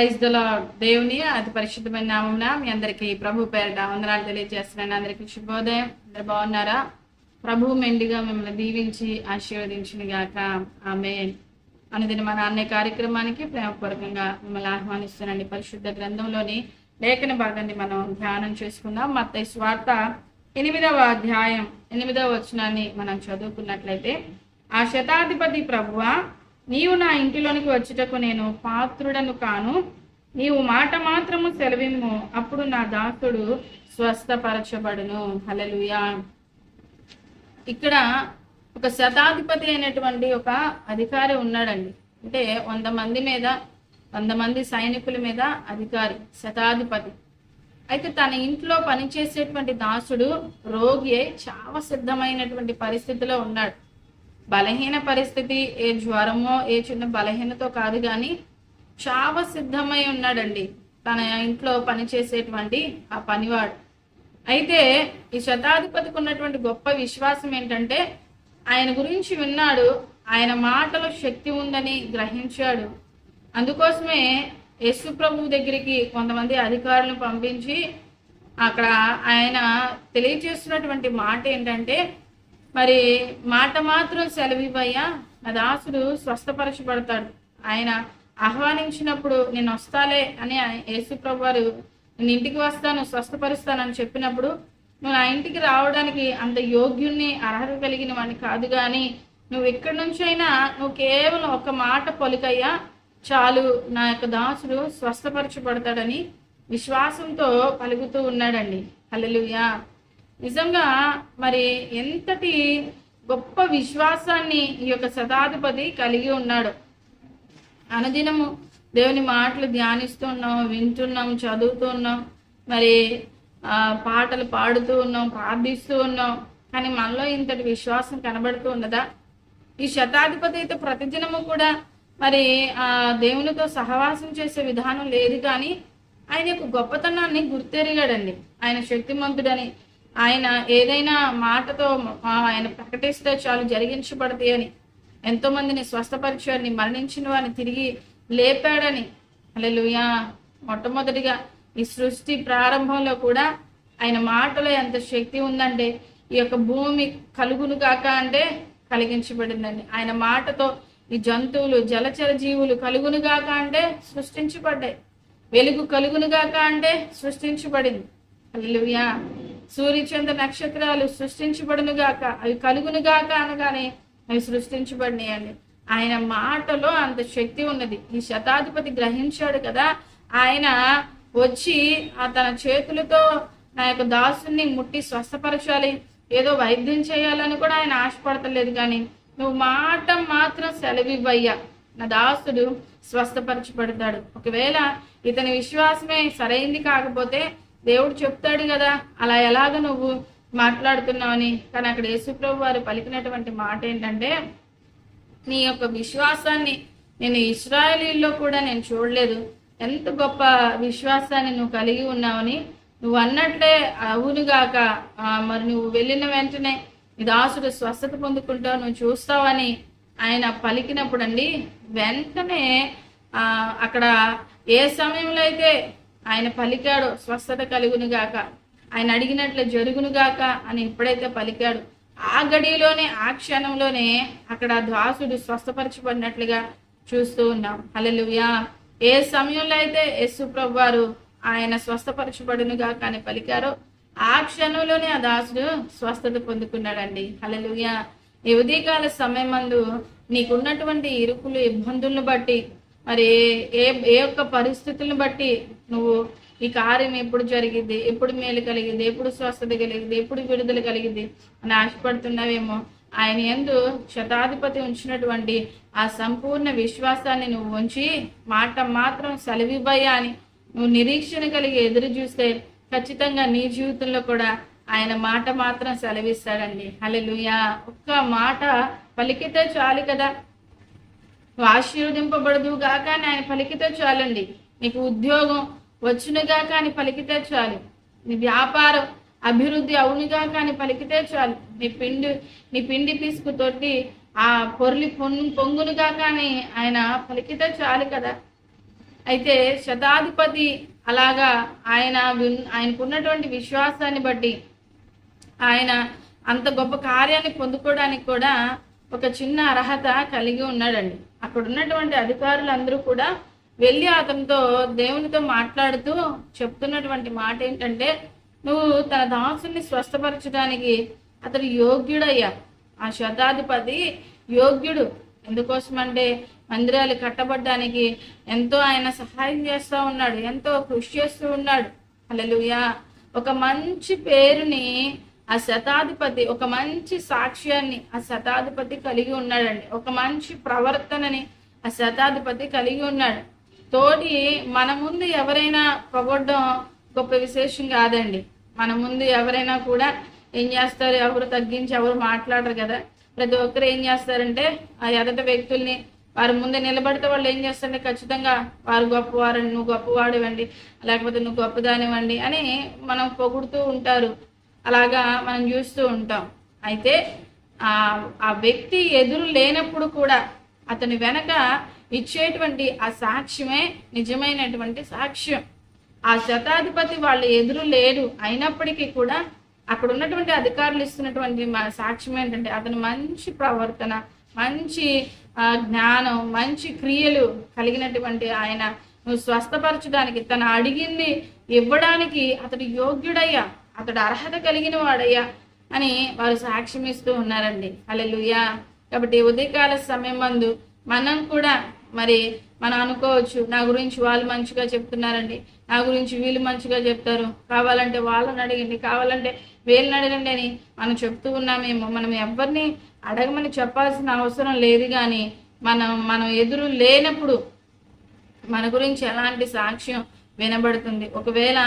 Praise దల దేవుని అతి పరిశుద్ధమైన నామమున మీ అందరికీ ప్రభు పేరిట వందనాలు తెలియజేస్తున్నాను. అందరికీ శుభోదయం. అందరు బాగున్నారా? ప్రభు మెండిగా మిమ్మల్ని దీవించి ఆశీర్వదించిన గాక ఆమె అనుదిన మన అన్ని కార్యక్రమానికి ప్రేమపూర్వకంగా మిమ్మల్ని ఆహ్వానిస్తున్నాండి పరిశుద్ధ గ్రంథంలోని లేఖన భాగాన్ని మనం ధ్యానం చేసుకుందాం. మత స్వార్త ఎనిమిదవ అధ్యాయం ఎనిమిదవ వచనాన్ని మనం చదువుకున్నట్లయితే ఆ శతాధిపతి ప్రభువా నీవు నా ఇంటిలోనికి వచ్చుటకు నేను పాత్రుడను కాను. నీవు మాట మాత్రము సెలవిమ్ము. అప్పుడు నా దాసుడు స్వస్థపరచబడును. హలలుయా ఇక్కడ ఒక శతాధిపతి అయినటువంటి ఒక అధికారి ఉన్నాడండి. అంటే వంద మంది మీద వంద మంది సైనికుల మీద అధికారి శతాధిపతి. అయితే తన ఇంట్లో పనిచేసేటువంటి దాసుడు రోగి అయి చావ సిద్ధమైనటువంటి పరిస్థితిలో ఉన్నాడు. బలహీన పరిస్థితి ఏ జ్వరమో ఏ చిన్న బలహీనతో కాదు కానీ చావ సిద్ధమై ఉన్నాడండి. తన ఇంట్లో పనిచేసేటువంటి ఆ పనివాడు. అయితే ఈ శతాధిపతికి ఉన్నటువంటి గొప్ప విశ్వాసం ఏంటంటే ఆయన గురించి విన్నాడు ఆయన మాటలో శక్తి ఉందని గ్రహించాడు. అందుకోసమే యశు ప్రభు దగ్గరికి కొంతమంది అధికారులను పంపించి అక్కడ ఆయన తెలియజేస్తున్నటువంటి మాట ఏంటంటే మరి మాట మాత్రం సెలవివయ్యా నా దాసుడు స్వస్థపరచబడతాడు. ఆయన ఆహ్వానించినప్పుడు నేను వస్తాలే అని యేసు ప్రభు వారు నేను ఇంటికి వస్తాను స్వస్థపరుస్తానని చెప్పినప్పుడు నువ్వు నా ఇంటికి రావడానికి అంత యోగ్యుణ్ణి అర్హత కలిగిన వాడిని కాదు కానీ నువ్వు ఎక్కడి నుంచైనా నువ్వు కేవలం ఒక మాట పలుకయ్యా చాలు నా యొక్క దాసుడు స్వస్థపరచబడతాడని విశ్వాసంతో పలుకుతూ ఉన్నాడండి. హల్లెలూయా. నిజంగా మరి ఎంతటి గొప్ప విశ్వాసాన్ని ఈ యొక్క శతాధిపతి కలిగి ఉన్నాడు? అనుదినము దేవుని మాటలు ధ్యానిస్తూ ఉన్నాం వింటున్నాం చదువుతూ ఉన్నాం మరి ఆ, పాటలు పాడుతూ ఉన్నాం ప్రార్థిస్తూ ఉన్నాం. కానీ మనలో ఇంతటి విశ్వాసం కనబడుతూ ఉన్నదా? ఈ శతాధిపతి అయితే ప్రతిదినము కూడా మరి ఆ దేవునితో సహవాసం చేసే విధానం లేదు కానీ ఆయన యొక్క గొప్పతనాన్ని గుర్తెరిగాడండి. ఆయన శక్తిమంతుడని ఆయన ఏదైనా మాటతో ఆయన ప్రకటిస్తే చాలు జరిగించబడతాయి అని. ఎంతో మందిని స్వస్థపరిచాడని మరణించిన వారిని తిరిగి లేపాడని. అలెలుయా మొట్టమొదటిగా ఈ సృష్టి ప్రారంభంలో కూడా ఆయన మాటలో ఎంత శక్తి ఉందంటే ఈ యొక్క భూమి కలుగును కాక అంటే కలిగించబడిందండి. ఆయన మాటతో ఈ జంతువులు జలచర జీవులు కలుగును గాక అంటే సృష్టించబడ్డాయి. వెలుగు కలుగును గాక అంటే సృష్టించబడింది. హల్లెలూయా. సూర్యచంద్ర నక్షత్రాలు సృష్టించబడును గాక అవి కలుగును గాక అనగానే అవి సృష్టించబడినాయండి ఆయన మాటలో అంత శక్తి ఉన్నది. ఈ శతాధిపతి గ్రహించాడు కదా ఆయన వచ్చి ఆ తన చేతులతో నా యొక్క దాసుని ముట్టి స్వస్థపరచాలి. ఏదో వైద్యం చేయాలని కూడా ఆయన ఆశపడతలేదు కానీ నువ్వు మాట మాత్రం సెలవివ్వయ్యా. నా దాసుడు స్వస్థపరచబడతాడు. ఒకవేళ ఇతని విశ్వాసమే సరైంది కాకపోతే దేవుడు చెప్తాడు కదా అలా ఎలాగ నువ్వు మాట్లాడుతున్నావని. కానీ అక్కడ యేసుప్రభు వారు పలికినటువంటి మాట ఏంటంటే నీ యొక్క విశ్వాసాన్ని నేను ఇస్రాయలీల్లో కూడా నేను చూడలేదు. ఎంత గొప్ప విశ్వాసాన్ని నువ్వు కలిగి ఉన్నావని. నువ్వు అన్నట్లే అవునుగాక మరి నువ్వు వెళ్ళిన వెంటనే నీ దాసుడు స్వస్థత పొందుకుంటావు నువ్వు చూస్తావని ఆయన పలికినప్పుడు అండి వెంటనే అక్కడ ఏ సమయంలో అయితే ఆయన పలికాడో స్వస్థత కలుగునుగాక ఆయన అడిగినట్లు జరుగునుగాక అని ఎప్పుడైతే పలికాడు ఆ గడిలోనే ఆ క్షణంలోనే అక్కడ దాసుడు స్వస్థపరచబడినట్లుగా చూస్తూ ఉన్నాం. హలలుయా ఏ సమయంలో అయితే యేసు ప్రభువారు ఆయన స్వస్థపరచబడునుగా కానీ పలికారో ఆ క్షణంలోనే ఆ దాసుడు స్వస్థత పొందుకున్నాడండి. హలలుయా ఈ ఉదయకాల సమయమందు నీకున్నటువంటి ఇరుకులు ఇబ్బందులను బట్టి మరి ఏ ఏ యొక్క పరిస్థితులను బట్టి నువ్వు ఈ కార్యం ఎప్పుడు జరిగింది ఎప్పుడు మేలు కలిగింది ఎప్పుడు స్వస్థత కలిగింది ఎప్పుడు విడుదల కలిగింది అని ఆశపడుతున్నావేమో. ఆయన ఎందు శతాధిపతి ఉంచినటువంటి ఆ సంపూర్ణ విశ్వాసాన్ని నువ్వు ఉంచి మాట మాత్రం సెలవిబ్బయ్యా అని నువ్వు నిరీక్షణ కలిగి ఎదురు చూస్తే ఖచ్చితంగా నీ జీవితంలో కూడా ఆయన మాట మాత్రం సెలవిస్తాడండి. అలెలుయా ఒక్క మాట పలికితే చాలు కదా. నువ్వు ఆశీర్వదింపబడదు గాక అని ఆయన పలికితే చాలండి. నీకు ఉద్యోగం వచ్చునుగా కానీ పలికితే చాలు. నీ వ్యాపారం అభివృద్ధి అవునుగా కానీ పలికితే చాలు. నీ పిండి నీ పిండి పిసుకు తొట్టి ఆ పొర్లి పొంగు పొంగునుగా కానీ ఆయన పలికితే చాలు కదా. అయితే శతాధిపతి అలాగా ఆయన ఆయనకున్నటువంటి విశ్వాసాన్ని బట్టి ఆయన అంత గొప్ప కార్యాన్ని పొందుకోవడానికి కూడా ఒక చిన్న అర్హత కలిగి ఉన్నాడండి. అక్కడ ఉన్నటువంటి అధికారులందరూ కూడా వెళ్ళి అతనితో దేవునితో మాట్లాడుతూ చెప్తున్నటువంటి మాట ఏంటంటే నువ్వు తన దాసుని స్వస్థపరచడానికి అతడు యోగ్యుడయ్యా. ఆ శతాధిపతి యోగ్యుడు. ఎందుకోసమంటే మందిరాలు కట్టబడ్డానికి ఎంతో ఆయన సహాయం చేస్తూ ఉన్నాడు ఎంతో కృషి చేస్తూ ఉన్నాడు. అలలుయా ఒక మంచి పేరుని ఆ శతాధిపతి ఒక మంచి సాక్ష్యాన్ని ఆ శతాధిపతి కలిగి ఉన్నాడండి. ఒక మంచి ప్రవర్తనని ఆ శతాధిపతి కలిగి ఉన్నాడు. తోటి మన ముందు ఎవరైనా పొగొట్టడం గొప్ప విశేషం కాదండి. మన ముందు ఎవరైనా కూడా ఏం చేస్తారు? ఎవరు తగ్గించి ఎవరు మాట్లాడరు కదా. ప్రతి ఒక్కరు ఏం చేస్తారంటే ఆ ఎదట వ్యక్తుల్ని వారి ముందు నిలబడితే వాళ్ళు ఏం చేస్తారంటే ఖచ్చితంగా వారు గొప్పవారండి నువ్వు గొప్పవాడివండి లేకపోతే నువ్వు గొప్పదానివ్వండి అని మనం పొగుడుతూ ఉంటారు. అలాగా మనం చూస్తూ ఉంటాం. అయితే ఆ ఆ వ్యక్తి ఎదురు లేనప్పుడు కూడా అతని వెనక ఇచ్చేటువంటి ఆ సాక్ష్యమే నిజమైనటువంటి సాక్ష్యం. ఆ శతాధిపతి వాళ్ళు ఎదురు లేరు అయినప్పటికీ కూడా అక్కడ ఉన్నటువంటి అధికారులు ఇస్తున్నటువంటి సాక్ష్యం ఏంటంటే అతను మంచి ప్రవర్తన మంచి ఆ, జ్ఞానం మంచి క్రియలు కలిగినటువంటి ఆయన. నువ్వు స్వస్థపరచడానికి తను అడిగింది ఇవ్వడానికి అతడు యోగ్యుడయ్యా. అతడు అర్హత కలిగిన వాడయ్యా అని వారు సాక్ష్యం ఇస్తూ ఉన్నారండి. అల్లెలుయా కాబట్టి ఉదయకాల సమయం మందు మనం కూడా మరి మనం అనుకోవచ్చు నా గురించి వాళ్ళు మంచిగా చెప్తున్నారండి. నా గురించి వీళ్ళు మంచిగా చెప్తారు. కావాలంటే వాళ్ళని అడగండి కావాలంటే వీళ్ళని అడగండి అని మనం చెప్తూ ఉన్నామేమో. మనం ఎవరిని అడగమని చెప్పాల్సిన అవసరం లేదు కానీ మనం మనం ఎదురు లేనప్పుడు మన గురించి ఎలాంటి సాక్ష్యం వినబడుతుంది? ఒకవేళ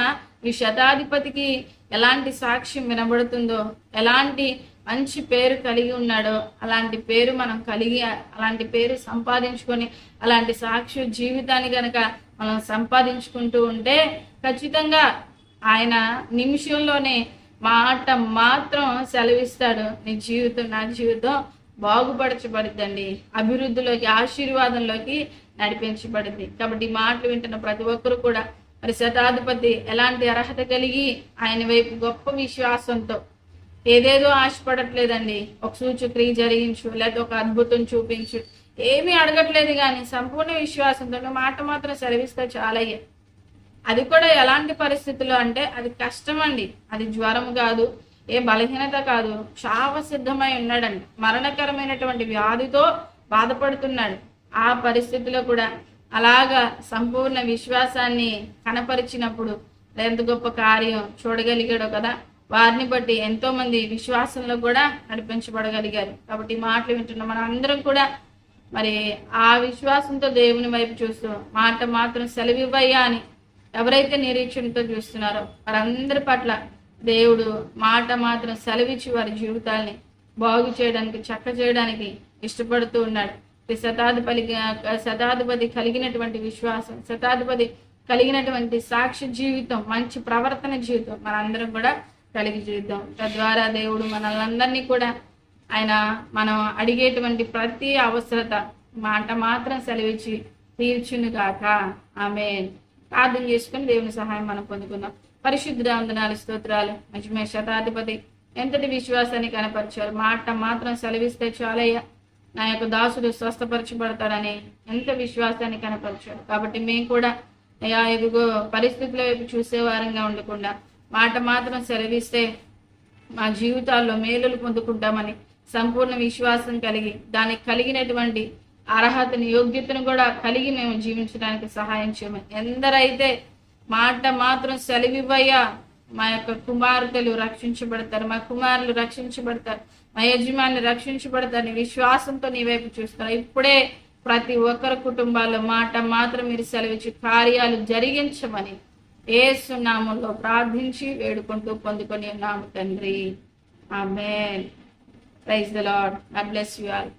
ఈ శతాధిపతికి ఎలాంటి సాక్ష్యం వినబడుతుందో ఎలాంటి మంచి పేరు కలిగి ఉన్నాడో అలాంటి పేరు మనం కలిగి అలాంటి పేరు సంపాదించుకొని అలాంటి సాక్షి జీవితాన్ని గనక మనం సంపాదించుకుంటూ ఉంటే ఖచ్చితంగా ఆయన నిమిషంలోనే మాట మాత్రం సెలవిస్తాడు. నీ జీవితం నా జీవితం బాగుపరచబడుద్దండి అభివృద్ధిలోకి ఆశీర్వాదంలోకి నడిపించబడింది కాబట్టి ఈ మాటలు వింటున్న ప్రతి ఒక్కరు కూడా మరి శతాధిపతి ఎలాంటి అర్హత కలిగి ఆయన వైపు గొప్ప విశ్వాసంతో ఏదేదో ఆశపడట్లేదండి. ఒక సూచక్రియ జరిగించు లేదా ఒక అద్భుతం చూపించు. ఏమీ అడగట్లేదు కానీ సంపూర్ణ విశ్వాసంతో మాట మాత్రం సెలవిస్తే చాలయ్యే. అది కూడా ఎలాంటి పరిస్థితుల్లో అంటే అది కష్టం అండి అది జ్వరం కాదు ఏ బలహీనత కాదు. చావ సిద్ధమై ఉన్నాడండి. మరణకరమైనటువంటి వ్యాధితో బాధపడుతున్నాడు. ఆ పరిస్థితిలో కూడా అలాగా సంపూర్ణ విశ్వాసాన్ని కనపరిచినప్పుడు ఎంత గొప్ప కార్యం చూడగలిగాడో కదా? వారిని బట్టి ఎంతో మంది విశ్వాసంలో కూడా నడిపించబడగలిగారు. కాబట్టి మాటలు వింటున్న మనం అందరం కూడా మరి ఆ విశ్వాసంతో దేవుని వైపు చూస్తూ మాట మాత్రం సెలవివ్వయ్యా అని ఎవరైతే నిరీక్షణతో చూస్తున్నారో వారందరి పట్ల దేవుడు మాట మాత్రం సెలవిచ్చి వారి జీవితాల్ని బాగు చేయడానికి చక్క చేయడానికి ఇష్టపడుతూ ఉన్నాడు. శతాధిపతి శతాధిపతి కలిగినటువంటి విశ్వాసం శతాధిపతి కలిగినటువంటి సాక్షి జీవితం మంచి ప్రవర్తన జీవితం మనందరం కూడా కలిగి జీవితం తద్వారా దేవుడు మనల్ని కూడా ఆయన మనం అడిగేటువంటి ప్రతి అవసరత మాట మాత్రం సెలవిచ్చి తీర్చును కాక ఆమె ప్రార్థన చేసుకుని దేవుని సహాయం మనం పొందుకుందాం. పరిశుద్ధ వందనాలు స్తోత్రాలు. నిజమే శతాధిపతి ఎంతటి విశ్వాసాన్ని కనపరిచారు? మాట మాత్రం సెలవిస్తే చాలయ్యా. నా యొక్క దాసుడు స్వస్థపరచబడతాడని ఎంత విశ్వాసాన్ని కనపరిచాడు. కాబట్టి మేము కూడా అయ్యా ఇదిగో పరిస్థితుల వైపు చూసేవారంగా ఉండకుండా మాట మాత్రం సెలవిస్తే మా జీవితాల్లో మేలులు పొందుకుంటామని సంపూర్ణ విశ్వాసం కలిగి దానికి కలిగినటువంటి అర్హతని యోగ్యతను కూడా కలిగి మేము జీవించడానికి సహాయం చేయమని. ఎందరైతే మాట మాత్రం సెలవివ్వయ్యా మా యొక్క కుమార్తెలు రక్షించబడతారు మా కుమారులు రక్షించబడతారు. మా యజమాని రక్షించబడతారు నీ విశ్వాసంతో నీ వైపు చూస్తున్నారు. ఇప్పుడే ప్రతి ఒక్కరి కుటుంబాల్లో మాట మాత్రం మీరు సెలవిచ్చి కార్యాలు జరిగించమని ఏసు నామంలో ప్రార్థించి వేడుకుంటూ పొందుకొని ఉన్నాము తండ్రి. ఆమె praise the Lord I bless you all.